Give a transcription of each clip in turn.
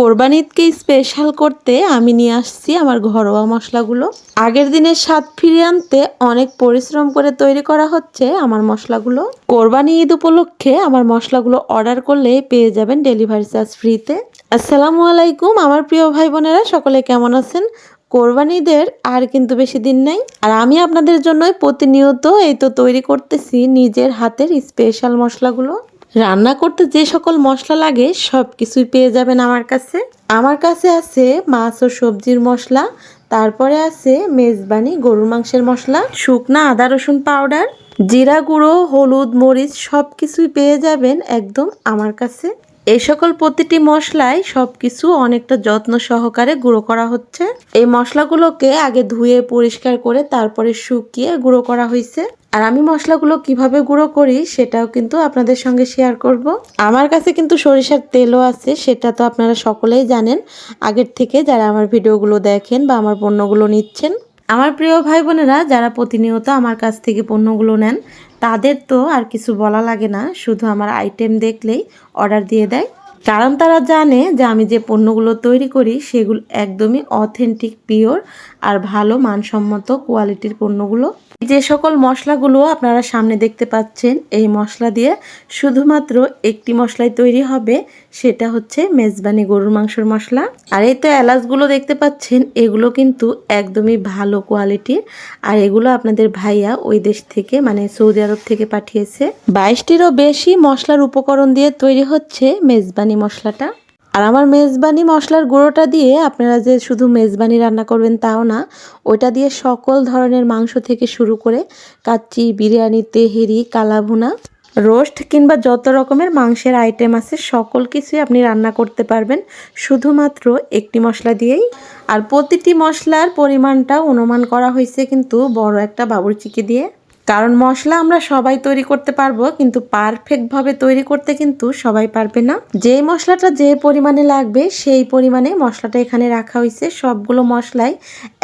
কোরবানি ঈদকে স্পেশাল করতে আমি নিয়ে আসছি আমার ঘরোয়া মশলাগুলো। আগের দিনের স্বাদ ফিরিয়ে আনতে অনেক পরিশ্রম করে তৈরি করা হচ্ছে আমার মশলাগুলো। কোরবানি ঈদ উপলক্ষে আমার মশলাগুলো অর্ডার করলে পেয়ে যাবেন ডেলিভারি চার্জ ফ্রিতে আসসালামু আলাইকুম, আমার প্রিয় ভাই বোনেরা, সকলে কেমন আছেন? কোরবানিদের আর কিন্তু বেশি দিন নেই। আর আমি আপনাদের জন্যই প্রতিনিয়ত এই তো তৈরি করতেছি নিজের হাতের স্পেশাল মশলাগুলো। রান্না করতে যে সকল মশলা লাগে সব কিছুই পেয়ে যাবেন আমার কাছে। আমার কাছে আছে মাছ ও সবজির মশলা, তারপরে আছে মেজবানি গরুর মাংসের মশলা, শুকনা আদা রসুন পাউডার, জিরা গুঁড়ো, হলুদ, মরিচ সব কিছুই পেয়ে যাবেন একদম আমার কাছে। এই সকল প্রতিটি মশলায় সব কিছু অনেকটা যত্ন সহকারে গুঁড়ো করা হচ্ছে। এই মশলাগুলোকে আগে ধুয়ে পরিষ্কার করে তারপরে শুকিয়ে গুঁড়ো করা হয়েছে। আর আমি মশলাগুলো কীভাবে গুঁড়ো করি সেটাও কিন্তু আপনাদের সঙ্গে শেয়ার করব। আমার কাছে কিন্তু সরিষার তেলও আছে, সেটা তো আপনারা সকলেই জানেন। আগের থেকে যারা আমার ভিডিওগুলো দেখেন বা আমার পণ্যগুলো নিচ্ছেন, আমার প্রিয় ভাই বোনেরা, যারা প্রতিনিয়ত আমার কাছ থেকে পণ্যগুলো নেন, তাদের তো আর কিছু বলা লাগে না, শুধু আমার আইটেম দেখলেই অর্ডার দিয়ে দেয়। কারণ তারা জানে যে আমি যে পণ্যগুলো তৈরি করি, সেগুলো একদমই অথেন্টিক পিওর আর ভালো, মানসম্মত কোয়ালিটির পণ্যগুলো যে সকল মশলাগুলো আপনারা সামনে দেখতে পাচ্ছেন, এই মশলা দিয়ে শুধুমাত্র একটি মশলাই তৈরি হবে, সেটা হচ্ছে মেজবানি গরুর মাংসের মশলা। আর এই তো এলাচগুলো দেখতে পাচ্ছেন, এগুলো কিন্তু একদমই ভালো কোয়ালিটির। আর এগুলো আপনাদের ভাইয়া ওই দেশ থেকে মানে সৌদি আরব থেকে পাঠিয়েছে। বাইশটিরও বেশি মশলার উপকরণ দিয়ে তৈরি হচ্ছে মেজবানি মশলাটা। আর আমার মেজবানি মশলার গুঁড়োটা দিয়ে আপনারা যে শুধু মেজবানি রান্না করবেন তাও না, ওইটা দিয়ে সকল ধরনের মাংস থেকে শুরু করে কাচ্চি, বিরিয়ানি, তেহেরি, কালাভুনা, রোস্ট কিংবা যত রকমের মাংসের আইটেম আছে, সকল কিছুই আপনি রান্না করতে পারবেন। শুধুমাত্র একটি মশলা দিয়েই। আর প্রতিটি মশলার পরিমাণটা অনুমান করা হয়েছে কিন্তু বড় একটা বাবুরচিকে দিয়ে। কারণ মশলা আমরা সবাই তৈরি করতে পারব, কিন্তু পারফেক্টভাবে তৈরি করতে কিন্তু সবাই পারবে না। যে মশলাটা যে পরিমাণে লাগবে, সেই পরিমাণে মশলাটা এখানে রাখা হয়েছে। সবগুলো মশলাই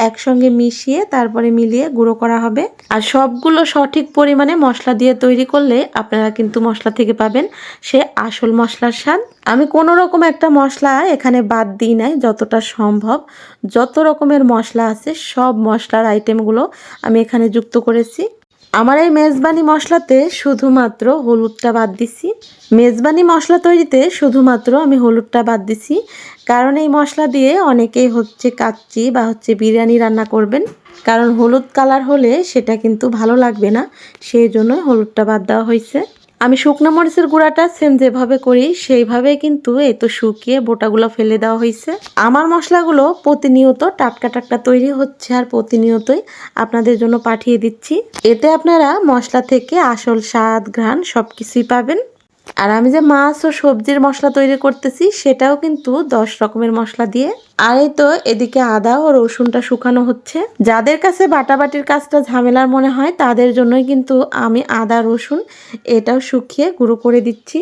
একসঙ্গে মিশিয়ে, তারপরে মিলিয়ে গুঁড়ো করা হবে। আর সবগুলো সঠিক পরিমাণে মশলা দিয়ে তৈরি করলে আপনারা কিন্তু মশলা থেকে পাবেন সে আসল মশলার স্বাদ। আমি কোনো রকম একটা মশলা এখানে বাদ দিই নাই, যতটা সম্ভব। যত রকমের মশলা আছে, সব মশলার আইটেমগুলো আমি এখানে যুক্ত করেছি। আমার এই মেজবানি মশলাতে শুধুমাত্র হলুদটা বাদ দিছি। মেজবানি মশলা তৈরিতে শুধুমাত্র আমি হলুদটা বাদ দিছি। কারণ এই মশলা দিয়ে অনেকেই হচ্ছে কাচ্চি বা হচ্ছে বিরিয়ানি রান্না করবেন। কারণ হলুদ কালার হলে সেটা কিন্তু ভালো লাগবে না। সেই জন্য হলুদটা বাদ দেওয়া হয়েছে। আমি শুকনো মরিচের গুঁড়াটা সেম যেভাবে করি সেইভাবে কিন্তু এই তো শুকিয়ে বোটাগুলো ফেলে দেওয়া হয়েছে। আমার মশলাগুলো প্রতিনিয়ত টাটকা টাটকা তৈরি হচ্ছে আর প্রতিনিয়তই আপনাদের জন্য পাঠিয়ে দিচ্ছি। এতে আপনারা মশলা থেকে আসল স্বাদ, ঘ্রাণ সব কিছুই পাবেন। আর আমি যে মাছ ও সবজির মশলা তৈরি করতেছি, সেটাও কিন্তু দশ রকমের মশলা দিয়ে। আর এই তো এদিকে আদা ও রসুনটা শুকানো হচ্ছে। যাদের কাছে বাটাবাটির কাজটা ঝামেলার মনে হয়, তাদের জন্যই কিন্তু আমি আদা, রসুন এটাও শুকিয়ে গুঁড়ো করে দিচ্ছি।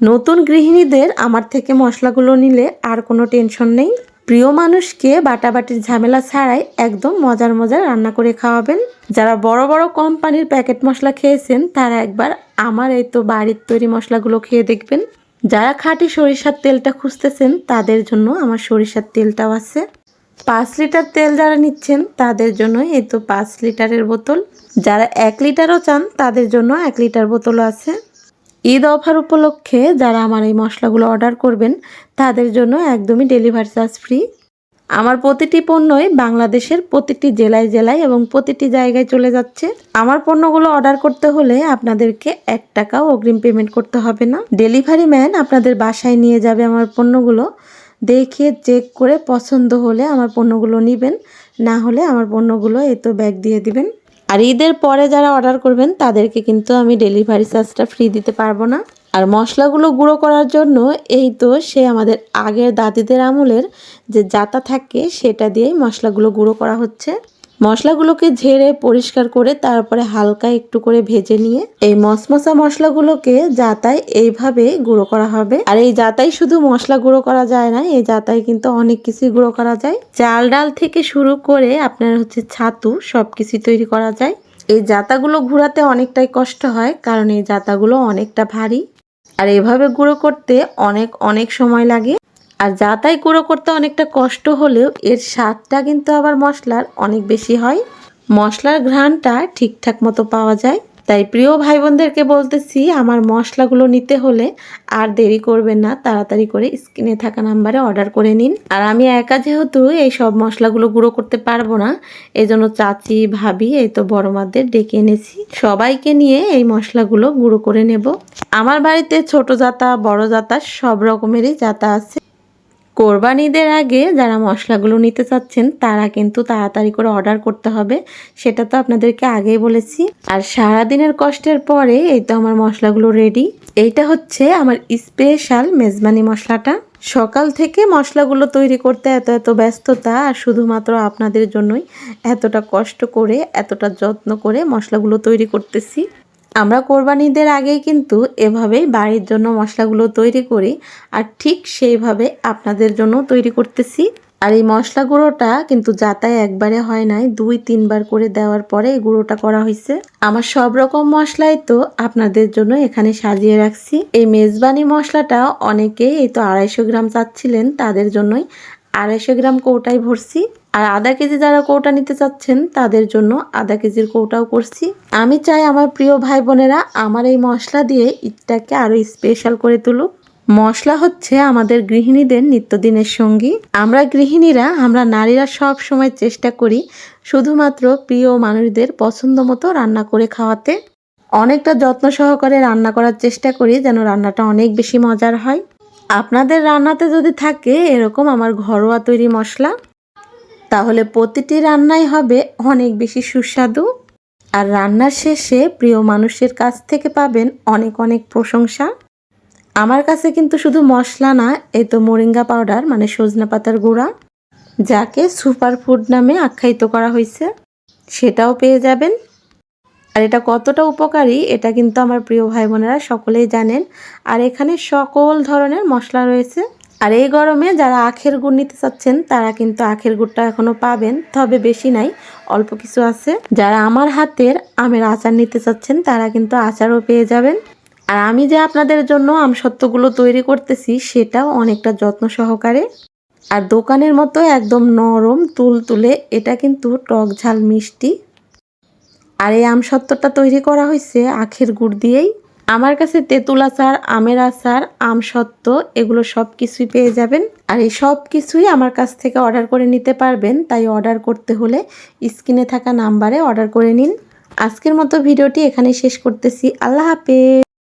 নতুন গৃহিণীদের আমার থেকে মশলাগুলো নিলে আর কোনো টেনশন নেই। প্রিয় মানুষকে বাটাবাটির ঝামেলা ছাড়াই একদম মজার মজার রান্না করে খাওয়াবেন। যারা বড় বড় কোম্পানির প্যাকেট মশলা খেয়েছেন, তারা একবার আমার এই তো বাড়ির তৈরি মশলাগুলো খেয়ে দেখবেন। যারা খাঁটি সরিষার তেলটা খুঁজতেছেন, তাদের জন্য আমার সরিষার তেলটাও আছে। পাঁচ লিটার তেল যারা নিচ্ছেন, তাদের জন্য এই তো পাঁচ লিটারের বোতল। যারা এক লিটারও চান, তাদের জন্য এক লিটার বোতলও আছে। ঈদ অফার উপলক্ষে যারা আমার এই মশলাগুলো অর্ডার করবেন, তাদের জন্য একদমই ডেলিভারি চার্জ ফ্রি। আমার প্রতিটি পণ্যই বাংলাদেশের প্রতিটি জেলায় জেলায় এবং প্রতিটি জায়গায় চলে যাচ্ছে। আমার পণ্যগুলো অর্ডার করতে হলে আপনাদেরকে এক টাকাও অগ্রিম পেমেন্ট করতে হবে না। ডেলিভারি ম্যান আপনাদের বাসায় নিয়ে যাবে আমার পণ্যগুলো। দেখে চেক করে পছন্দ হলে আমার পণ্যগুলো নেবেন, না হলে আমার পণ্যগুলো এই তো ব্যাগ দিয়ে দিবেন। আর ঈদের পরে যারা অর্ডার করবেন, তাদেরকে কিন্তু আমি ডেলিভারি চার্জটা ফ্রি দিতে পারব না। আর মশলাগুলো গুঁড়ো করার জন্য এই তো সে আমাদের আগের দাদিদের আমলের যে জাতা থাকে, সেটা দিয়েই মশলাগুলো গুঁড়ো করা হচ্ছে। মশলাগুলোকে ঝেড়ে পরিষ্কার করে তারপরে হালকা একটু করে ভেজে নিয়ে এই মশমশা মশলাগুলোকে জাতায় এইভাবে গুঁড়ো করা হবে। আর এই জাতায় শুধু মশলা গুঁড়ো করা যায় না, এই জাতায় কিন্তু অনেক কিছুই গুঁড়ো করা যায়। চাল ডাল থেকে শুরু করে আপনার হচ্ছে ছাতু সব সবকিছু তৈরি করা যায়। এই জাতাগুলো ঘুরাতে অনেকটাই কষ্ট হয়, কারণ এই জাতাগুলো অনেকটা ভারী। আর এভাবে গুঁড়ো করতে অনেক অনেক সময় লাগে। আর যা তাই গুঁড়ো করতে অনেকটা কষ্ট হলেও এর স্বাদটা কিন্তু আবার মশলার অনেক বেশি হয়। মশলার ঘ্রাণটা ঠিকঠাক মতো পাওয়া যায়। তাই প্রিয় ভাই বোনদেরকে বলতেছি, আমার মশলাগুলো নিতে হলে আর দেরি করবেন না, তাড়াতাড়ি করে স্ক্রিনে থাকা নাম্বারে অর্ডার করে নিন। আর আমি একা যেহেতু এই সব মশলাগুলো গুঁড়ো করতে পারব না এই জন্য চাচি, ভাবি, এই তো বড় মাদের ডেকে এনেছি। সবাইকে নিয়ে এই মশলাগুলো গুঁড়ো করে নেব। আমার বাড়িতে ছোট জাতা, বড় জাতা সব রকমেরই জাতা আছে। কোরবানিদের আগে যারা মশলাগুলো নিতে চাচ্ছেন, তারা কিন্তু তাড়াতাড়ি করে অর্ডার করতে হবে। সেটা তো আপনাদেরকে আগেই বলেছি। আর সারাদিনের কষ্টের পরে এই তো আমার মশলাগুলো রেডি এইটা হচ্ছে আমার স্পেশাল মেজবানি মশলাটা। সকাল থেকে মশলাগুলো তৈরি করতে এত এত ব্যস্ততা, আর শুধুমাত্র আপনাদের জন্যই এতটা কষ্ট করে, এতটা যত্ন করে মশলাগুলো তৈরি করতেছি। আমরা কোরবানিদের আগেই কিন্তু এভাবেই বাড়ির জন্য মশলাগুলো তৈরি করি, আর ঠিক সেইভাবে আপনাদের জন্য তৈরি করতেছি। আর এই মশলা গুঁড়োটা কিন্তু যাতায় একবারে হয় নাই, দুই, তিনবার করে দেওয়ার পরে এই গুঁড়োটা করা হয়েছে আমার সব রকম মশলাই তো আপনাদের জন্য এখানে সাজিয়ে রাখছি। এই মেজবানি মশলাটা অনেকেই, এই তো আড়াইশো গ্রাম চাচ্ছিলেন, তাদের জন্যই আড়াইশো গ্রাম কৌটাই ভরছি। আর আধা কেজি যারা কৌটা নিতে চাচ্ছেন, তাদের জন্য আধা কেজির কৌটাও করছি। আমি চাই আমার প্রিয় ভাই বোনেরা আমার এই মশলা দিয়ে ঈদটাকে আরও স্পেশাল করে তুলুক। মশলা হচ্ছে আমাদের গৃহিণীদের নিত্যদিনের সঙ্গী। আমরা গৃহিণীরা, আমরা নারীরা সব সময় চেষ্টা করি শুধুমাত্র প্রিয় মানুষদের পছন্দ মতো রান্না করে খাওয়াতে। অনেকটা যত্ন সহকারে রান্না করার চেষ্টা করি যেন রান্নাটা অনেক বেশি মজার হয়। আপনাদের রান্নাতে যদি থাকে, এরকম আমার ঘরোয়া তৈরি মশলা। তাহলে প্রতিটি রান্নাই হবে অনেক বেশি সুস্বাদু। আর রান্নার শেষে প্রিয় মানুষের কাছ থেকে পাবেন অনেক অনেক প্রশংসা। আমার কাছে কিন্তু শুধু মশলা না এই তো মোরিঙ্গা পাউডার মানে সজনা পাতার গুঁড়া, যাকে সুপার ফুড নামে আখ্যায়িত করা হয়েছে, সেটাও পেয়ে যাবেন। আর এটা কতটা উপকারী, এটা কিন্তু আমার প্রিয় ভাই বোনেরা সকলেই জানেন। আর এখানে সকল ধরনের মশলা রয়েছে। আর এই গরমে যারা আখের গুড় নিতে চাচ্ছেন, তারা কিন্তু আখের গুড়টা এখনও পাবেন, তবে বেশি নাই, অল্প কিছু আছে। যারা আমার হাতের আমের আচার নিতে চাচ্ছেন, তারা কিন্তু আচারও পেয়ে যাবেন। আর আমি যে আপনাদের জন্য আমসত্ত্বগুলো তৈরি করতেছি, সেটাও অনেকটা যত্ন সহকারে। আর দোকানের মতো একদম নরম তুল তুলে এটা কিন্তু টক ঝাল মিষ্টি। আর এই আমসত্ত্বটা তৈরি করা হয়েছে আখের গুড় দিয়েই। আমার কাছে তেঁতুল আচার, আমের আচার আমসত্ত্ব এগুলো সব কিছুই পেয়ে যাবেন। আর এই সব কিছুই আমার কাছ থেকে অর্ডার করে নিতে পারবেন, তাই অর্ডার করতে হলে স্ক্রিনে থাকা নাম্বারে অর্ডার করে নিন। আজকের মতো ভিডিওটি এখানে শেষ করতেছি। আল্লাহ হাফেজ!